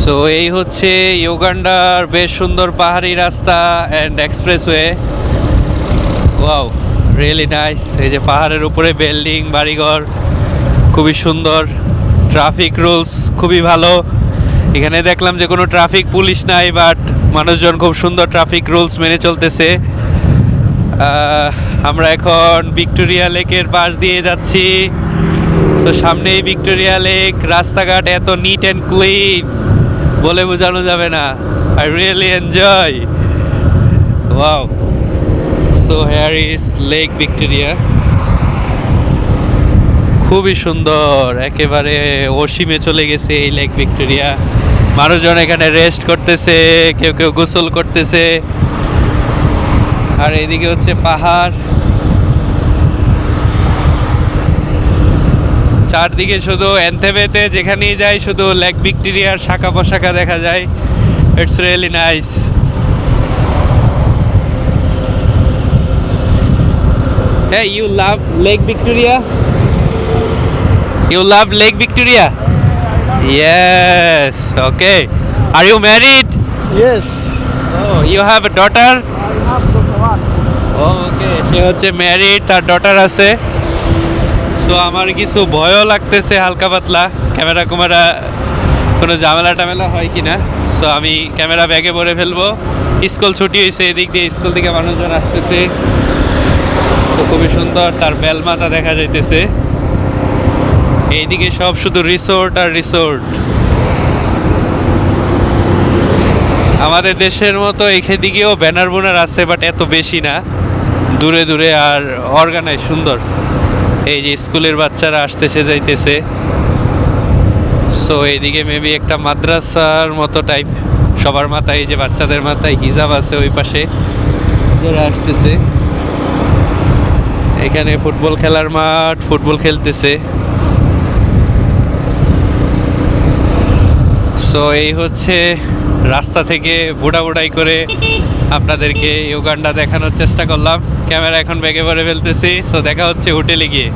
So এই হচ্ছে ইউগান্ডার বেশ সুন্দর পাহাড়ি রাস্তা and expressway wow really nice এই যে পাহাড়ের উপরে বিল্ডিং বাড়িঘর, খুবই সুন্দর। ট্রাফিক রুলস খুবই ভালো। এখানে দেখলাম যে কোনো ট্রাফিক পুলিশ নাই বাট মানুষজন খুব সুন্দর ট্রাফিক রুলস মেনে চলতেছে। আমরা এখন ভিক্টোরিয়া লেকের পাশ দিয়ে যাচ্ছি। তো সামনেই ভিক্টোরিয়া লেক রাস্তাঘাট এত নিট অ্যান্ড ক্লিন বলে বোঝানো যাবে না। I really enjoy wow so here is Lake Victoria খুবই সুন্দর। একেবারে অসীমে চলে গেছে এই লেক ভিক্টোরিয়া মানুষজন এখানে রেস্ট করতেছে, কেউ কেউ গোসল করতেছে। আর এদিকে হচ্ছে পাহাড়। চারদিকে শুধু অ্যান্থেমেতে যেখানেই যাই শুধু লেক ভিক্টোরিয়ার শাখা পোশাখা দেখা যায়। ইটস রিয়েলি নাইস হ্যাঁ you love Lake Victoria you love Lake Victoria yes okay are you married yes you have daughter okay সে হচ্ছে ম্যারিড তার ডটার আছে। সো আমার কিছু ভয়ও লাগতেছে হালকা পাতলা। ক্যামেরা কুমারা কোনো ঝামেলা টামেলা হয় কি না সো আমি ক্যামেরা ব্যাগে ভরে ফেলব। স্কুল ছুটি হয়েছে, এদিক দিয়ে স্কুল থেকে মানুষজন আসতেছে। তো খুবই সুন্দর, তার বেলমাথা দেখা যাইতেছে। এইদিকে সব শুধু রিসোর্ট আর রিসোর্ট আমাদের দেশের মতো এখানে দিকেও ব্যানার বোনার আছে বাট এত বেশি না। দূরে দূরে আর অর্গানাইজ সুন্দর। এই যে স্কুলের বাচ্চারা আসতেছে, যাইতেছে। সো এইদিকে মেবি একটা মাদ্রাসার মতো টাইপ সবার মাথায় যে বাচ্চাদের মাথায় হিজাব আছে ওই পাশে। যারা আসতেছে। এখানে ফুটবল খেলার মাঠ, ফুটবল খেলতেছে। সো এই হচ্ছে রাস্তা থেকে বুড়া বুড়াই করে আপনাদেরকে ইউগান্ডা দেখানোর চেষ্টা করলাম। ক্যামেরা এখন ব্যাগে ভরে ফেলতেছি সো দেখা হচ্ছে হোটেলে গিয়ে।